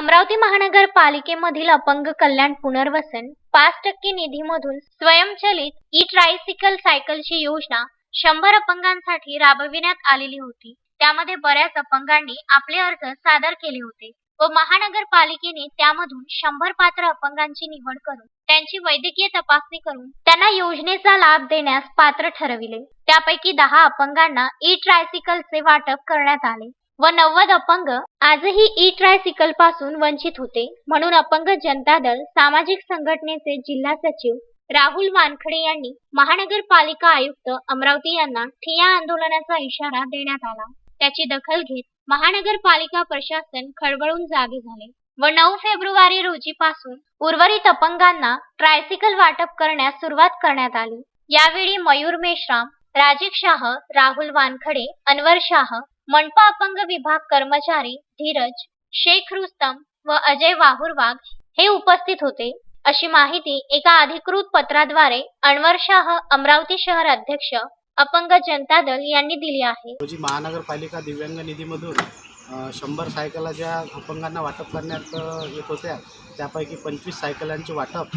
अमरावती महानगरपालिकेमधील अपंग कल्याण पुनर्वसन पाच टक्के निधीमधून स्वयंचलित ई ट्रायसिकल सायकलची योजना शंभर अपंगांसाठी राबविण्यात आलेली होती. त्यामध्ये बऱ्याच अपंगांनी आपले अर्ज सादर केले होते व महानगरपालिकेने त्यामधून शंभर पात्र अपंगांची निवड करून त्यांची वैद्यकीय तपासणी करून त्यांना योजनेचा लाभ देण्यास पात्र ठरविले. त्यापैकी दहा अपंगांना ई ट्रायसिकलचे वाटप करण्यात आले. व नव्वद अपंग आजही ई ट्रायसिकलपासून वंचित होते. म्हणून अपंग जनता दल सामाजिक संघटनेचे जिल्हा सचिव राहुल वानखडे यांनी महानगरपालिका आयुक्त अमरावती यांना ठिया आंदोलनाचा इशारा देण्यात आला. त्याची दखल घेत महानगरपालिका प्रशासन खळबळून जागे झाले. व नऊ फेब्रुवारी रोजी पासून उर्वरित अपंगांना ट्रायसिकल वाटप करण्यास सुरुवात करण्यात आली. यावेळी मयूर मेश्राम राजीव शाह राहुल वानखडे अनवर शाह मनपा अपंग विभाग कर्मचारी धीरज शेख रुस्तम व अजय वाहुरवाग हे उपस्थित होते. अशी माहिती एका अधिकृत पत्राद्वारे अनवर शाह अमरावती शहर अध्यक्ष अपंग जनता दल यांनी दिली आहे. रोजी महानगरपालिका दिव्यांग निधीमधून शंभर सायकला ज्या अपंगांना वाटप करण्यात येत होत्या. त्यापैकी पंचवीस सायकलांचे वाटप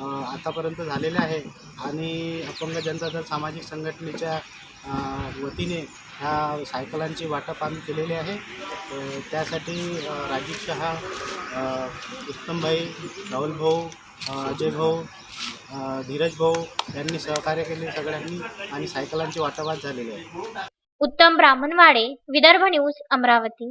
आतापर्यंत झालेले आहे. आणि अपंग जनता दल सामाजिक संघटनेच्या वतीने ह्या सायकलांची वाटप आम्ही केलेले आहे. त्यासाठी राजीव शहा उत्तमभाई राहुल भाऊ अजय भाऊ धीरज भाऊ यांनी सहकार्य केले सगळ्यांनी आणि सायकलांची वाटप आज आहे. उत्तम ब्राह्मणवाडे विदर्भ न्यूज अमरावती.